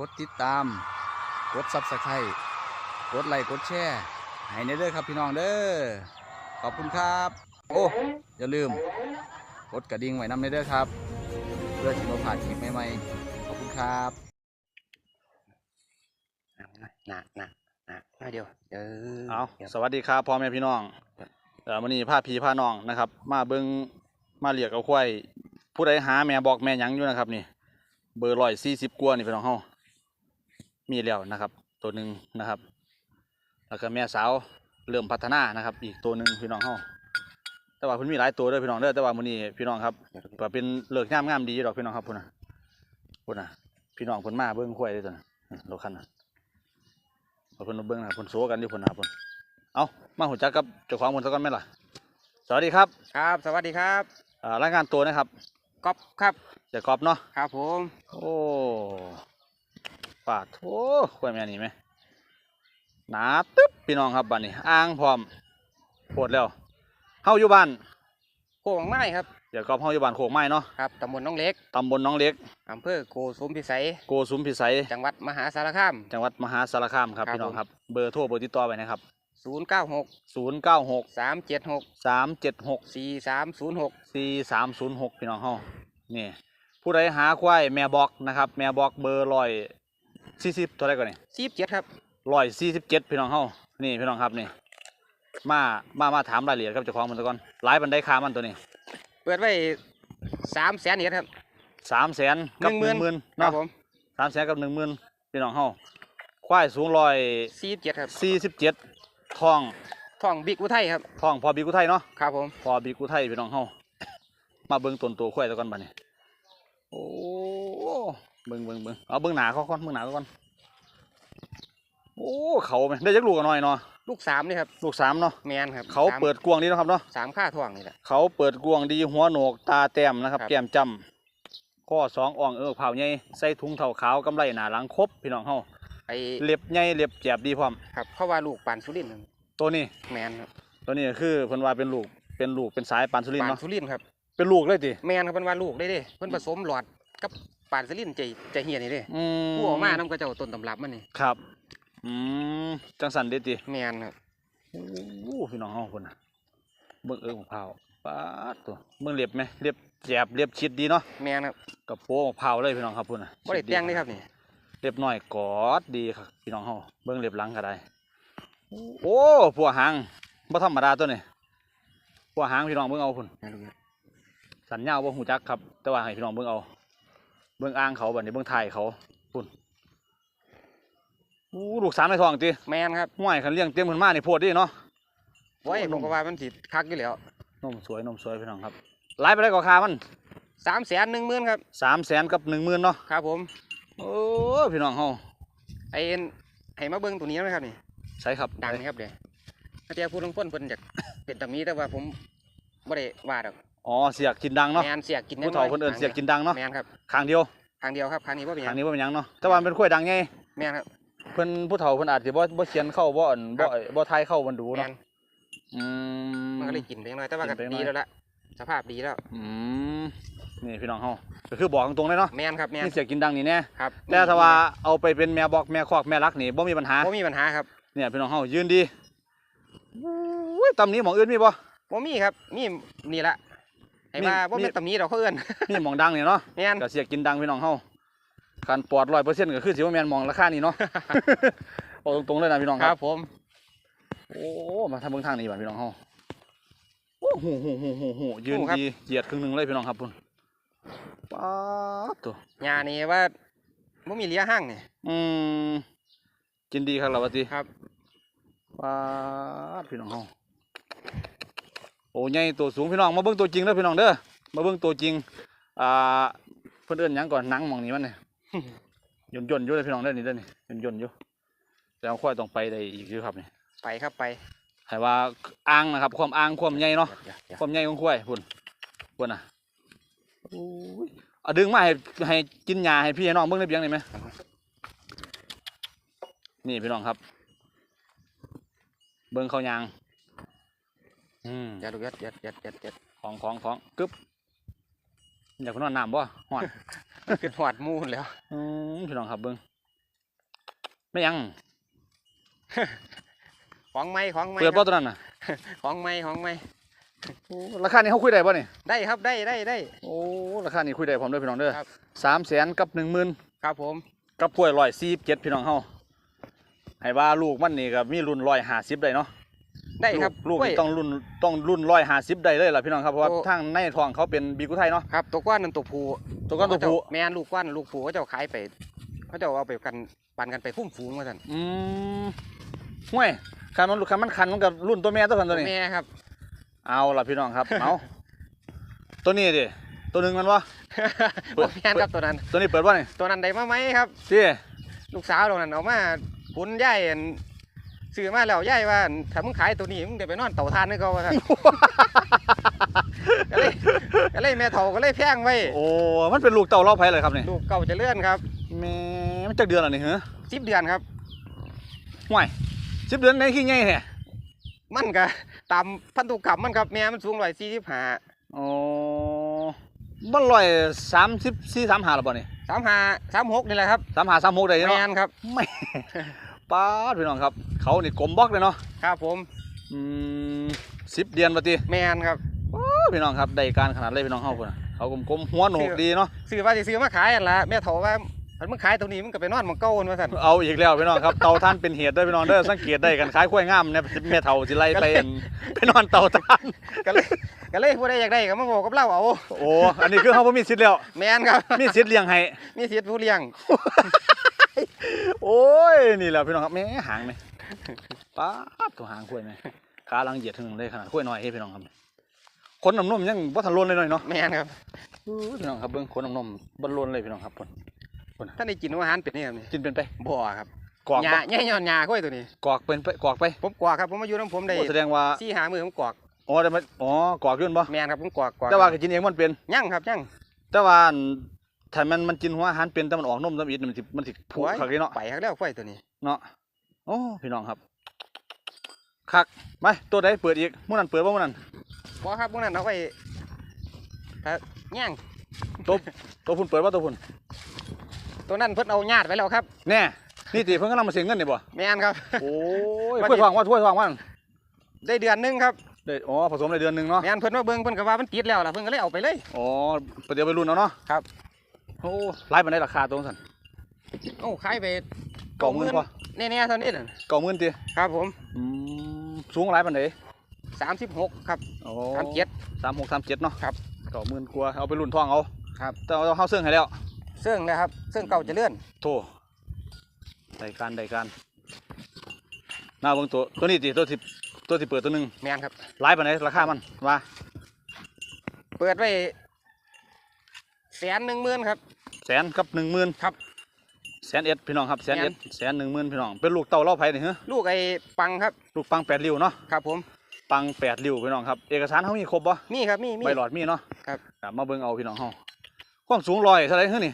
ฝากกดติดตาม กดซับสไครต์กดไลค์กดแชร์ให้ในเด้อครับพี่น้องเด้อขอบคุณครับ โอ้อย่าลืม กดกระดิ่งไว้นำในเด้อครับ เพื่อที่เราผ่านคลิปใหม่ๆขอบคุณครับหนักหนักหนักมาเดียวเออเอาดี๋ยวสวัสดีครับพ่อแม่พี่น้องเอ่อวันนี้พาพี่พาน้องนะครับ มาเบิ้งมาเรียกเอาควายผู้ใดหาแม่บอกแม่หยังอยู่นะครับนี่เบอร์ร้อยสี่สิบกว่านี่พี่น้องเฮา มีแล้วนะครับ ตัวหนึ่งนะครับ แล้วก็แม่สาวเริ่มพัฒนานะครับ อีกตัวหนึ่งพี่น้องเฮาแต่ว่าเพิ่นมีหลายตัวเด้อพี่น้องเด้อแต่ว่ามื้อนี้พี่น้องครับเดี๋ยวก็เป็นเลิกงามงามดีอยู่ดอกพี่น้องครับพุ่นน่ะพุ่นน่ะพี่น้องเพิ่นมาเบิ่งควายเด้อตัวน่ะอืมรถคันน่ะเอาเพิ่นมาเบิ่งนะเพิ่นโซกันอยู่พุ่นนะครับพุ่นเอามาหูจักกับเจ้าของเพิ่นซะก่อนแม่นล่ะสวัสดีครับครับ สวัสดีครับอ่ารายงานตัวนะครับก๊อฟครับเจะกอบเนาะครับผม โอ้ ปาดโอ้ควายแม่นี่ไหมหนาตึ๊บพี่น้องครับบัดนี้อ่างพร้อมโพดแล้วเฮาอยู่บ้านโค้งไม้ครับเดี๋ยวกอบเฮาอยู่บ้านโคกไม้เนาะครับตำบลน้องเล็กตำบลหน้องเล็กอำเภอโกสุมพิสัยโกสุมพิสัยจังหวัดมหาสารคาม จังหวัดมหาสารคามครับครับพี่น้องผมครับเบอร์โทรเบอร์ติดต่อไว้นะครับ096 0 9 6 376 3 7 6 4306 4 3 0 6 พี่น้องเฮานี่ผู้ใดหาควายแม่บอกนะครับ แม่บอกเบอร์ร้อย สี่สิบเท่าไหรก่อนนี่47ครับร้อยสี่สิบเจ็ดพี่น้องเฮานี่พี่น้องครับนี่ มามามาถามรายละเอียดครับเจ้าของมันตะก่อนหลายบันไดคามันตัวนี้ เปิดไว้3แสนเหรียญครับสามแสนกับหนึ่งหมื่นครัเนาะบผมสามแสนกับหนึ่งหมื่นพี่น้องเฮาควายสูงร้อย47ครับสี่สิบเจ็ดทองท้องบิ๊กอุทัยครับทองพอบีกุไทยเนาะครับผมพอบีกูไทยพี่น้องเฮามาเบิ่งต้นตัวควายตะก่อนบัดนี้โอ้ เบิ่งเบิ่งเบิ่งเอาเบิ่งหนาเขาก่อนเบิ่งหนาเขาก่อนโอ้เขาไหมได้จักลูกกันหน่อยเนาะลูกสามนี่ครับลูกสามเนาะแมนครับเขาสมเปิดกวางดีเนาะครับเนาะสามค่าท้องนี่แหละเขาเปิดกวางดีหัวโหนกตาแต้มนะครับครับแก้มจำข้อสองอ่องเออเผาใหญ่ใส่ถุงเท้าขาวกำไรหนาหลังครบพี่น้องเฮาไอเล็บใหญ่เล็บแจบดีพร้อมครับเขาว่าลูกปานสุรินทร์ครับตัวนี้แมนครับตัวนี้คือเพิ่นว่าเป็นลูกเป็นลูกเป็นสายปานสุรินทปาร์นเนาะสุรินทร์ครับเป็นลูกเลยติแมนครับเพิ่นว่าลูกได้เด้เพิ่นผสมหลอดกับ ปานสุรินทร์ใจใจเฮียนี่เด้อืมผู้ออกมานํก็เจ้าต้นตำรับมันนี่ครับ อืมจังสันเด็ดติแมนครับโอ้พี่น้องเฮาคนน่ะเบิ่งเอิงมะพร้าวป๊าดตัวเบิ่งเล็บไหมเล็บแจบเล็บชิดดีเนาะแมนครับกับโป้มะพร้าวเลยพี่น้องครับพุ่นน่ะบ่ได้แต่งนี่ครับนี่เล็บน้อยกอดดีครับพี่น้องเฮาเบิ่งเล็บหลังก็ได้ โอ้ผัวหางบ่ธรรมดาตัวนี้ผัวหางพี่น้องเบิ่งเอาพุ่นแม่นลูกครับสันยาวบ่ฮู้จักครับ แต่ว่าให้พี่น้องเบิ่งเอา เบิ่งอ่างเขาบัดนี้เบิ่งถ่ายเขาพุ่นอู้ลูกสามในท้องติแมนครับห้วยคันเลี้ยงเต็มขึ้นมานี่โพดเดิเนาะโอ้ยโอ้ผนมมก็ว่ามันสิคักอยู่แล้วนมสวยนมสวยพี่น้องครับไล่ไปได้ก็ค่ามัน3แสน1หมื่นครับสามแสนกับหนึ่งหมื่นเนาะครับผมโอ้พี่น้องเฮาไอ้ให้มาเบิ่งตัวนี้นะครับนี่ใช่ครับดังนะครับเด้ถ้าเจ้าผู้ลางคนเพิ่นอยากเป็นตำนี้แต่ว่าผมบ่ได้ว่าดอก อ๋อเสียกกินดังเนาะแมนเสียกินผู้เฒ่าคนเอิ้นเสียกกินดังเนาะแมนครับข้างเดียวครั้งเดียวครับครั้งนี้บ่เป็นหข้ายังงนี้ว่าเป็นหยังเนาะแต่ว่ามันเป็นข้วยดังไงแมนครับ เพิ่นผู้เฒ่าเพิ่นอาจสิบ่บ่เขียนเข้าบ่อั่นบ่ครับ บ่ทายเข้ามันดูแมเนาะนอืม มันก็เลยกินไปหน่อยแต่ว่าก็กินไปหน่ดีอย แล้วละสภาพดีแล้ว อืมนี่พี่น้องเฮาก็คือบอกตรงๆเลยเนาะแมนครับแมนนี่เสียกกินดังนี่แน่ครับแต่ถ้าว่าเอาไปเป็นแม่บอกแม่คอกแม่รักนี่บ่มีปัญหาบ่มีปัญหาครับเนี่ยพี่น้องเฮายืนดีอุ้ยตำนี้หมองอื่นมีบ่บ่มีครับมีนี่ละ ไอ้มีว่าบ่มีเป็นตำนี้ดอกเขาเอิ้นมีหมองดังนี่เนาะแมนก็เสียกินดังพี่น้องเฮาคันปอดร้อยเปอร์เซ็นต์ก็คือสิว่าแมนมองราคานี่เนาะบอกตรงๆเลยนะพี่น้องคครัรับบ ผมโอ้มาทำเบื้องทางนี้บ่พี่น้องเฮาโอ้โหโหโหโหโหยืนดีเหยียดครึ่งหนึงเลยพี่น้องครับพุ่นป๊าดตัว ยานี่ว่าบ่มีเหลียห้างนี่อืมกินดีครับเราว่าติครับป๊าดพี่น้องเฮา โอ้ใหญ่ตัวสูงพี่น้องมาเบิ่งตัวจริงเด้อพี่น้องเด้อมาเบิ่งตัวจริงอ่าเพิ่นเอิ้นหยังก่อนหนังหมองนี้มันเนี่ยย่นย่นๆอยู่เลยพี่น้องเด้อนี่เด้อนี่ย่นย่นๆอยู่แล้วค่อยต้องไปได้อีกอยู่ครับนี่ไปครับไปให้ว่าอ่างนะครับ ความอ่างความใหญ่เนาะเดี๋ยวเดี๋ยวความใหญ่ของควายพุ่นพุ่นน่ะโอ้ยเอาดึงมาให้ให้กินยาให้พี่ให้น้องเบิ่งได้เพียงได้ไหมนี่พี่น้องครับ เบิ่งเขายาง อืมเดี๋ยวดูเดี๋ยวเดี๋ยวเดี๋ยวเดี๋ยวเดี๋ยวของของของกึบอยากไปนอนน้ำบ่ฮ้อนขึ้นหอดหมูนแล้ว อืมมพี่น้องครับเบิ้งไม่ยังของไม้ของไม้เปิดคบ่รับตัวนั้นน่ะของไม้ของไม้โอ้ราคานี้เขาคุยได้ป่ะนี่ได้ครับได้ได้ได้โอ้ราคานี้คุยได้พร้อมเด้อพี่น้องเด้อครับสามแสนกับหนึ่งหมื่นครับผมกับกล้วยร้อยสี่เจ็ดพี่น้องเฮาให้ว่าลูกมันนี่ก็มีรุ่นร้อยห้าสิบได้เนาะ ได้ครับลูกกล้วยนี่ต้องรุ่นต้องรุ่นร้อยห้าสิบได้เลยล่ะพี่น้องครับเพราะว่าโอ้ ทางในท้องเขาเป็นบีกุไทยเนาะครับตัวก้อนนั่นตัวผูตัวก้อนตัวผู้แม่นลูกก้อนลูกผูเขาจะเอาขายไปเขาจะเอาไปกันปันกันไปฟุ้มฝูงมาสั่นอืมห่วยคันมันลูกคันมันคันมันกับรุ่นตัวแม่ตัวกันตัวนี้ แม่ครับ เอาล่ะพี่น้องครับ เอาตัวนี้ดิตัวหนึ่งมันวะ เปิด บ่แม่นครับตัวนั้น ตัวนี้เปิดว่านี่ตัวนั้นได้มาไหมครับ ที่ลูกสาวตรงนั้นเอามาขุนย่ายอั่น ซื้อมาแล้วย่ายว่าอั่นถ้ามึงขายตัวนี้มึงเดี๋ยวไปนอนเต่าทานให้เขาว่าซั่น ก็เลยก็เลยแม่เฒ่าก็เลยแพงไว้โอ้มันเป็นลูกเต่าเล่าไผ่เลยครับนี่ลูกเก่าเจะเลื่อนครับแม่มันจักเดือนแล้วนี่เหรอสิบเดือนครับ ห่วยสิบเดือนในขี้ไงแท้มันก็ตามพันธุกรรมมันครับแม่มันสูงร้อยสี่สิบห้าโอ้มันร้อยสามสิบสี่สามหาหรือเปล่านี่สามห้าสามหกนี่แหละครับสามหาสามหกได้แมเนาะนครับ ไม่ ป้าดพี่น้องครับ เขานี่กลมบล็อกเลยเนาะครับผมอืมสิบเดือนปฏิแมนครับพี่น้องครับได้การขนาดเลยพี่น้องเขาคนน่ะเขากลมๆหัวโหนกดีเนาะซื้อว่าสิซื้อมาขายอันละแม่เฒ่าว่าถ้ามึงขายตัวนี้มึงก็ไปนอนหมังเก้ามาสั่นเอาอีกแล้วพี่น้องครับเตาท่านเป็นเหตุเด้วยพี่น้องเด้อสังเกตได้กันขายกล้วยงามเนี่ยแม่เฒ่าสิไล่ไปอั่นไปนอนเตาท่าน ก็เลยก็เลยผู้ใดอยากได้ก็มาบอกกับเราเอาโอ้อันนี้คือเขาบ่มีสิทธิ์แล้ว แมนครับ มีสิทธิ์เลี้ยงให้ มีสิทธิ์ผู้เลี้ยง โอ้ย นี่แหละพี่น้องครับแม่หางไหม ป้าดตัวหางกล้วยไหมขาหลังเหยียดถึงเลยขนาดกล้วยน้อยเฮ้พี่น้องครับคนน้ำนมยังบ่ทันล้นเลยหน่อยเนาะแมนครับอู้พี่น้องครับเบิ่งคนน้ำนมบ่ล้นเลยพี่น้องครับพุ่นท่านได้กินอาหารเป็ดนี่ครับนี่กินเป็นไปบ่ครับกรอกหญ้าบ่แย่ย้อนหญ้าค่อยตัวนี้กรอกเป็นไปกรอกไป ผมกวากครับผมมาอยู่น้ำผมได้โอ้แสดงว่าสี่หามือผมกวากอ๋อได้มาอ๋อกรอกอยืนบ่แมนครับผมกวากกวากแต่ว่าก็กินเองมันเป็นยั่งครับยั่งแต่ว่าอันถ้ามันมันกินหัวอาหารเป็นแต่มันออกนมตำอิดมันสิมันสิผูกคักเลยเนาะไปครับแล้วค่อยตัวนี้เนาะ โอ้พี่น้องครับคักไปตัวใดเปิดอีกมื้อนั้นเปิดบ่มื้อนั้นบ่ครับพวกนั้นเอาไปถ้าย่างตัวตัวพุ่นเปิดบ่ตัวพุ่นตัวนั้นเพิ่นเอาญาติไว้แล้วครับแน่นี่ติเพิ่นกำลังมาเสียเงินนี่บ่แมนครับ โอ้ยว่าถ้วยดิทองว่าถ้วยทองว่าได้เดือนหนึงครับได้อ๋อผสมได้เดือนหนึงเนาะแมนเพิ่นมาเบิ่งเพิ่นก็ว่ามันติดแล้วล่ะเพิ่นก็เลยเอาไปเลย อ๋อเดี๋ยวไปรุ่นเอาเนาะครับ โอ้หลายปานใดราคาตัวนั้นโอ้ขายไปเก้าหมื่นกว่า แน่ๆเท่านี้น่ะเก้าหมื่นติครับผมอืมสูงหลายปานใด36ครับโอ้37สามหกสามเจ็ดเนาะครับเก้าหมื่นกว่าเอาไปรุ่นทองเอาครับ แต่เอาเฮาเสื่องให้แล้วเสื่องแล้วครับ เสื่องเก่าเจะเลื่อนโธ่ได้การได้การหน้าเบิ่งตัวตัวนี้ติตัวที่ตัวที่เปิดตัวหนึงแมนครับ หลายปานใดราคามันว่าเปิดไว้แสนหนึ่งหมื่นครับแสนกับหนึ่งหมื่นครับ แสนเอ็ดพี่น้องครับแสนแสนเอ็ดแสนหนึ่งหมื่นพี่น้องเป็นลูกเต่าเล่าไผ่นี่เหรอลูกไอ้ปังครับลูกปังแปดริ้วเนาะครับผมปังแปดริ้วพี่น้องครับเอกสารเขามีครบปะมีครับมีมีใบหลอดมีเนาะครับครับมาเบิ่งเอาพี่น้องเฮาความสูงลอยเท่าไหรเฮ้ยนี่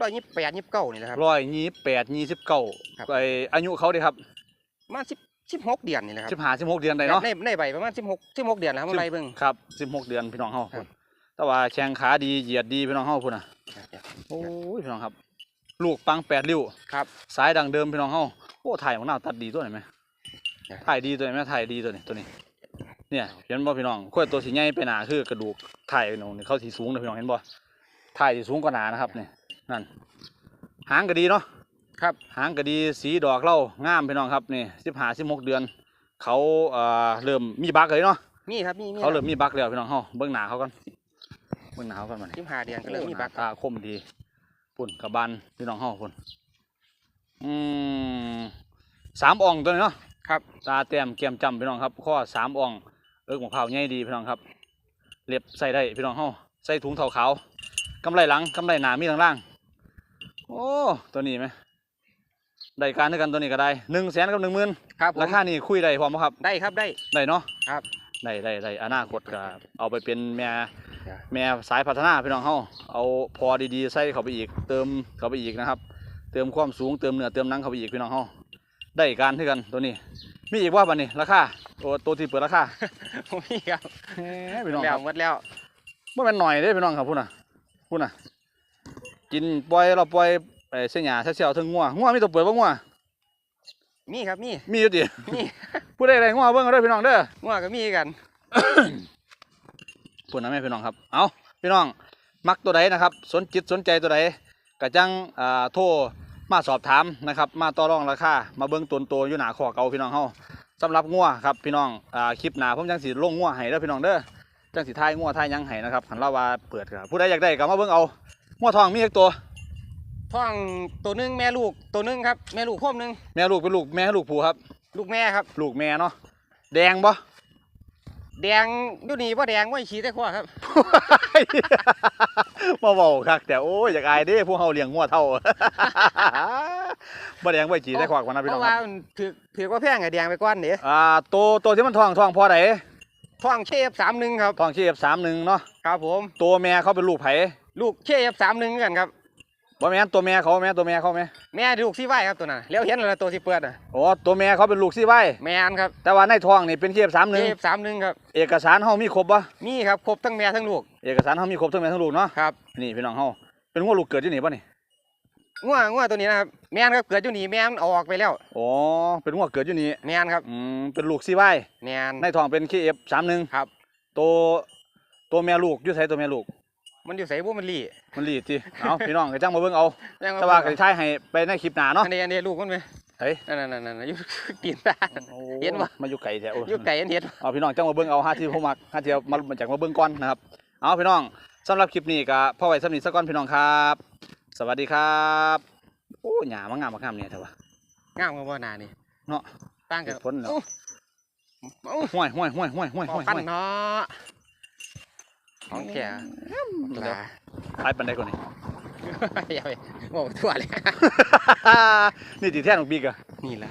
ร้อยยี่สิบแปดยี่สิบเก้านี่แหละครับร้อยยี่แปดยี่สิบเก้าครับไออายุเขาดิครับมาสิบสิบหกเดือนนี่แหละครับสิบห้าสิบหกเดือนได้เนาะในในใบประมาณสิบหกสิบหกเดือนแล้วครับสิบอะไรเบิ่งครับสิบหกเดือนพี่น้องเฮาครับแต่ว่าแข้งขาดีเหยียดดีพี่น้องเฮาพุ่นน่ะโอ้ยพี่น้องครับ ลูกปังแปดริ้วครับสายดังเดิมพี่น้องเฮาโอ้ถ่ายของหน้าตัดดีตัวไหนไหมครับถ่ายดีตัวไหนไหมถ่ายดีตัวนี้ตัวนี้ เนี่ยเห็นบ่พี่น้องขั้วตัวสีใหญ่ไปหนาคือกระดูกถ่ายน้องนี่เขาสีสูงนะพี่น้องเห็นบ่ถ่ายสีสูงกว่าหนานะครับนี่นั่นหางก็ดีเนาะครับหางก็ดีสีดอกเหล่างามพี่น้องครับนี่สิบห้าสิบหกเดือน เขาเอ่อเริ่มมีบักเลยเนาะมีครับมีมีเขาเริ่มมีบักแล้วพี่น้องเฮาเบิ่งหนาเขากันเบิ่งหนาเขากันมันสิบห้าเดือนก็เริ่มมีบักตาคมดี ปุ่นกับบานพี่น้องเฮาปุ่นอืมสามอ่องตัวนี้เนาะครับตาแต้มแก้มจำพี่น้องครับ ข้อสามอ่องเอิกมะพร้าวใหญ่ดีพี่น้องครับเล็บใส่ได้พี่น้องเฮาใส่ถุงเท้าขาวกำไรหลังกำไรหนามีทางล่าง โอ้ตัวนี้ไหมได้การด้วยกันตัวนี้ก็ได้หนึ่งแสนกับหนึ่งหมื่นครับผมราคานี่คุยได้พร้อมบ่ครับ ได้ครับได้ได้เนาะครับ ได้ได้ได้อนาคตก็เอาไปเป็นแม่ครับ แม่สายพัฒนาพี่น้องเฮาเอาพอดีๆใส่เข้าไปอีก เติมเข้าไปอีกนะครับ เติมความสูงเติมเนื้อเติมหนังเข้าไปอีกพี่น้องเฮาได้การด้วยกันตัวนี้ มีอีกว่าบัดนี้ราคาตัวตัวที่เปิดราคามีครับแหมพี่น้องแล้ควรับหมดแล้วบ่แม่นหน่อยเด้พี่น้องครับพุ่นน่ะพุ่นน่ะกินปล่อยเราปล่อยไอ้เส้นหยาเสี่ยวๆถึงงัวงัวมีตัวเปิดบ่งัวมีครับมีมีอยู่ติมีผู้ใดได้งัวเบิ่งเอาเด้อพี่น้องเด้องัวก็มีกัน พูดนะแม่พี่น้องครับ เอาพี่น้องมักตัวใดนะครับ สนจิตสนใจตัวใดก็จังอ่าโทรมาสอบถามนะครับ มาต่อรองราคามาเบิ้งตัวโตวอยู่หนาขอเก่าพี่น้องเฮาสำหรับงัวครับพี่น้องอ่าคลิปหน้าผมจังสิลงงัวให้เด้อพี่น้องเด้อจังสิทายงัวทายหยังให้นะครับหันเราว่าเปิดครับผู้ใดอยากได้ก็มาเบิ้งเอางัวทองมีอีกตัวท้องตัวหนึงแม่ลูกตัวหนึงครับแม่ลูกพ่มหนึงแม่ลูกเป็นลูกแม่ลูกผู้ครับ ลูกแม่ครับ ลูกแม่เนาะแดงบ่ แดงดูนี่ว่าแดงว่าขี้แต่ขวาครับ มาเบาคักแต่โอ้ยอยากอายเด้พวกเฮาเลี้ยงงัวเท่าบ่แดงไว้จีได้ขวากกว่านะพี่เพน้องราะคว่ารับมันถือถือว่าแพงอะแดงไปก้อนเดี๋ยวอ่าโตโตที่มันทองทองพอไหนท้องเชฟสามหนึ่งครับทองเชียบสามหนึ่งเนาะครับผม ตัวแม่เขาเป็นลูกไผ่ลูกเชฟสามหนึ่งกันครับ บ่แม่นตัวแม่เขาแม่ตัวแม่เขาแม่แม่ลูกซี่ไหวครับตัวนั้นแล้วเห็นแล้วตัวที่เปิดอะอ๋อตัวแม่เขาเป็นลูกซี่ไว้แม่นครับแต่ว่าในทองนี่เป็นเชียบสามหเชนึ่งฟสามหนึ่งครับเอกสารเฮามีครบปะมีครับครบทั้งแม่ทั้งลูก เอกสารเฮามีครบทั้งแม่ทั้งลูกเนาะครับนี่พี่น้องเฮาเป็นงัวลูกเกิดที่นี่ปะนี่งัวงัวตัวนี้นะครับแม่นครับเกิดอยู่นี่แม่นเอาออกไปแล้วอ๋อเป็นงัวเกิดอยู่นี่แม่นครับอืมเป็นลูกซี่ไว้แม่นในทองเป็นเคเอฟสามหนึ่งครับตัวตัวแม่ลูกอยู่ไสตัวแม่ลูก มันอยู่ใส่บุมันลี่มันรีดจิเอาพี่น้องก็จังมาเบิ่งเอายังแต่ว่าก็สิทายให้ไปในคลิปหน้าเนาะ อันนี้อันนี้ลูกมันไหมเฮ้ย นั่นนั่นนั่นนั่นอยู่กินได้เห็นปะมาอยู่ไกลแท้โอ้ อยู่ไก่อันเห็นเอาพี่น้องจังมาเบิ่งเอาห้าที่ผมมักห้าที่เอามามาจากมาเบิ่งก่อนนะครับ เอาพี่น้องสำหรับคลิปนี้ก็พ่อไว้สำนีสักก่อนพี่น้องครับ สวัสดีครับโอ้หยามางามมางามเนี่ยเถอะวะ งามกับว่านานี่เนาะตั้งกับเหตุผลเหรอโอ้โอ้ห้วยห้วยห้วยห้วยห้วยพห้อวยปั้นห้วย เนาะ ของแข็งเดี๋ยวขายปันไดก่อนนี่อย่าไปบอกทั่วเลย นี่ตีแท่นของปีกอะนี่แหละ